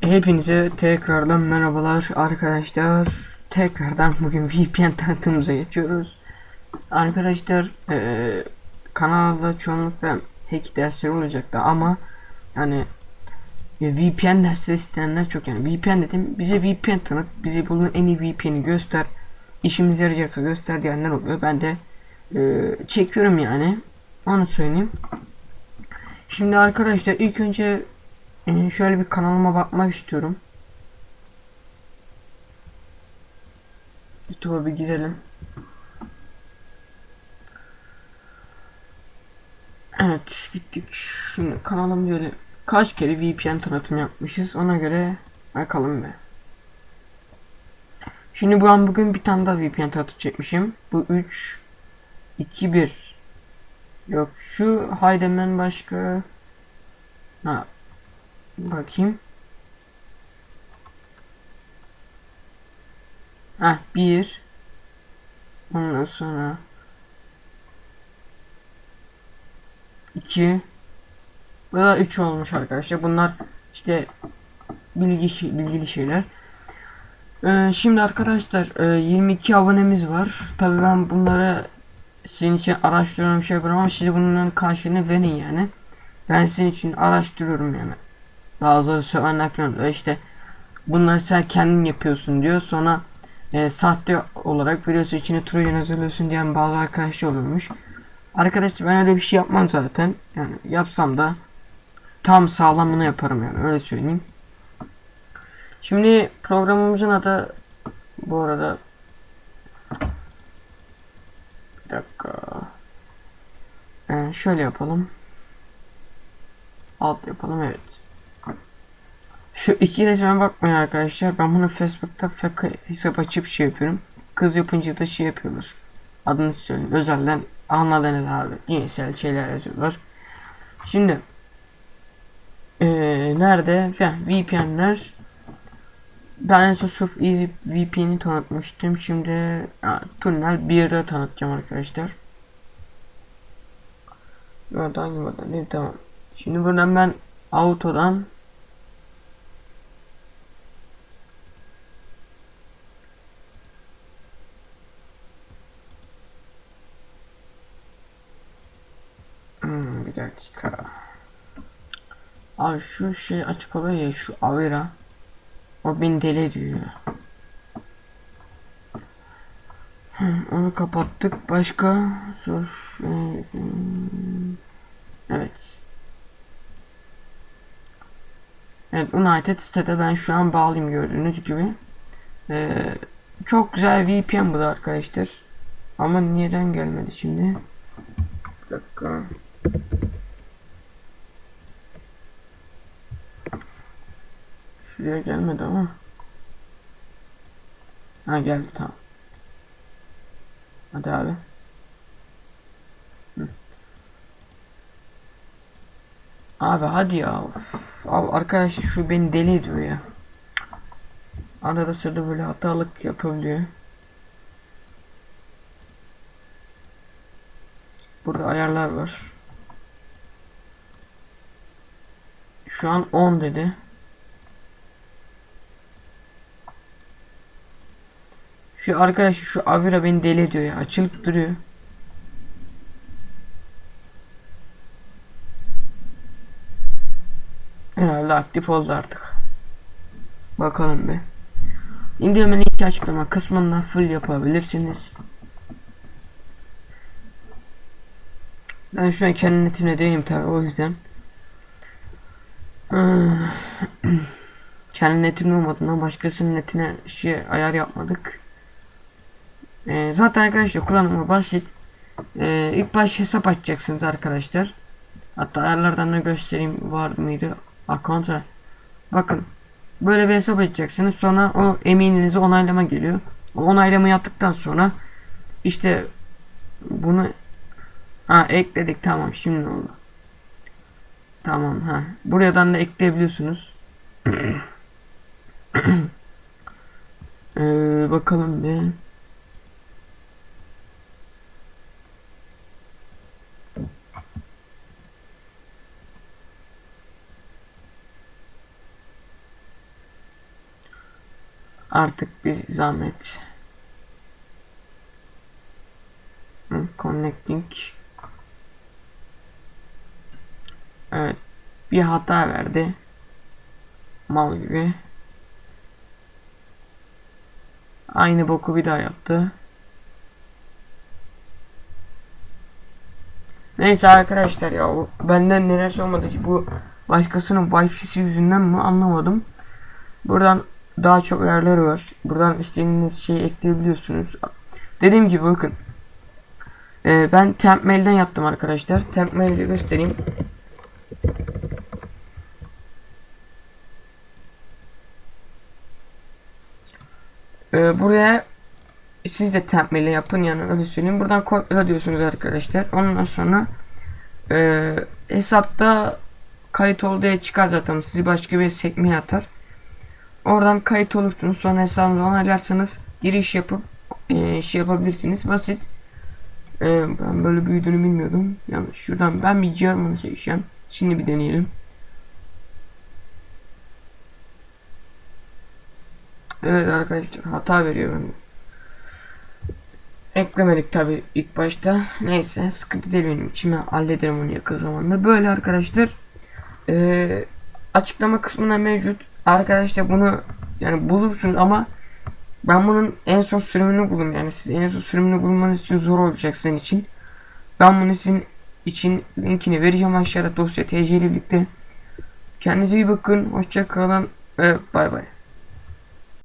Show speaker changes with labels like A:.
A: Hepinize tekrardan merhabalar arkadaşlar. Tekrardan bugün VPN tanıtımımıza geçiyoruz. Arkadaşlar eee kanalda çoğunlukla hack dersleri olacaktı ama yani e, VPN dersleri isteyenler çok yani VPN dedim bize VPN tanıt bize bunun en iyi VPN'i göster işimize yarayacaksa göster diyenler oluyor ben de eee, çekiyorum yani onu söyleyeyim. Şimdi arkadaşlar ilk önce ee, şöyle bir kanalıma bakmak istiyorum. YouTube'a bir girelim. Evet gittik. Şimdi kanalım böyle kaç kere VPN tanıtım yapmışız ona göre bakalım be. Şimdi ben bugün bir tane daha VPN tanıtım çekmişim. Bu 3 2 1 Yok şu Haydemen başka Ha Bakayım. Ah bir. Ondan sonra iki. Bu da üç olmuş arkadaşlar. Bunlar işte bilgi bilgili şeyler. Ee, şimdi arkadaşlar e, 22 abonemiz var. Tabii ben bunları sizin için araştırıyorum şey yapıyorum ama size bunun karşılığını verin yani. Ben sizin için araştırıyorum yani. Bazıları sevenler falan diyor işte bunları sen kendin yapıyorsun diyor sonra e, sahte olarak videosu içine trojan hazırlıyorsun diyen bazı arkadaşlar olurmuş. Arkadaşlar ben öyle bir şey yapmam zaten. Yani yapsam da tam sağlamını yaparım yani öyle söyleyeyim. Şimdi programımızın adı bu arada bir dakika. Ee, şöyle yapalım. Alt yapalım evet. Şu iki resme bakmayın arkadaşlar. Ben bunu Facebook'ta fake hesap açıp şey yapıyorum. Kız yapınca da şey yapıyorlar. Adını söyleyeyim. Özelden anladınız abi. Cinsel şeyler yazıyorlar. Şimdi ee, nerede? Yani VPN'ler ben en son sırf Easy VPN'i tanıtmıştım. Şimdi ya, Tunnel 1'de tanıtacağım arkadaşlar. Oradan hangi model? değil tamam. Şimdi buradan ben auto'dan bir dakika. Abi şu şey açık oluyor ya şu Avira. O beni deli ediyor. Onu kapattık. Başka sor. Evet. Evet United sitede ben şu an bağlıyım gördüğünüz gibi. Ee, çok güzel VPN bu da arkadaşlar. Ama neden gelmedi şimdi? Bir dakika. Şuraya gelmedi ama. Ha geldi tamam. Hadi abi. Hı. Abi hadi ya. Of. Abi arkadaşlar şu beni deli ediyor ya. Arada sırada böyle hatalık yapabiliyor. Burada ayarlar var. Şu an 10 dedi. Şu arkadaş şu Avira beni deli ediyor ya. Açılıp duruyor. Herhalde aktif oldu artık. Bakalım bir. İndirme linki açıklama kısmında full yapabilirsiniz. Ben şu an kendi netimle değilim tabi o yüzden. kendi netimle olmadığından başkasının netine şey ayar yapmadık. Ee, zaten arkadaşlar kullanımı basit. Ee, ilk baş hesap açacaksınız arkadaşlar. Hatta ayarlardan da göstereyim var mıydı? Account'a. Bakın. Böyle bir hesap açacaksınız. Sonra o emininizi onaylama geliyor. O onaylama yaptıktan sonra işte bunu ha ekledik tamam şimdi oldu. Tamam ha. Buradan da ekleyebiliyorsunuz. ee, bakalım bir. Artık bir zahmet. Connecting. Evet. Bir hata verdi. Mal gibi. Aynı boku bir daha yaptı. Neyse arkadaşlar ya benden neler olmadı ki bu başkasının wifi'si yüzünden mi anlamadım. Buradan daha çok yerler var. Buradan istediğiniz şeyi ekleyebiliyorsunuz. Dediğim gibi bakın. Ee, ben temp mail'den yaptım arkadaşlar. Temp mail'i göstereyim. Ee, buraya siz de temp mail'i yapın yani öyle söyleyeyim. Buradan kopyala diyorsunuz arkadaşlar. Ondan sonra e, hesapta kayıt olduğu çıkar zaten. Sizi başka bir sekmeye atar. Oradan kayıt olursunuz. Sonra hesabınızı onaylarsanız giriş yapıp e, şey yapabilirsiniz. Basit. E, ben böyle büyüdüğünü bilmiyordum. Yani şuradan ben bir German'ı seçeceğim. Şimdi bir deneyelim. Evet arkadaşlar hata veriyor bende. Eklemedik tabi ilk başta. Neyse sıkıntı değil benim için. Hallederim onu yakın zamanda. Böyle arkadaşlar. Ee, açıklama kısmında mevcut. Arkadaşlar bunu yani bulursunuz ama ben bunun en son sürümünü buldum. Yani siz en son sürümünü bulmanız için zor olacak sizin için. Ben bunu sizin için linkini vereceğim aşağıda dosya TC ile birlikte. Kendinize iyi bakın. Hoşça kalın. Bay bay.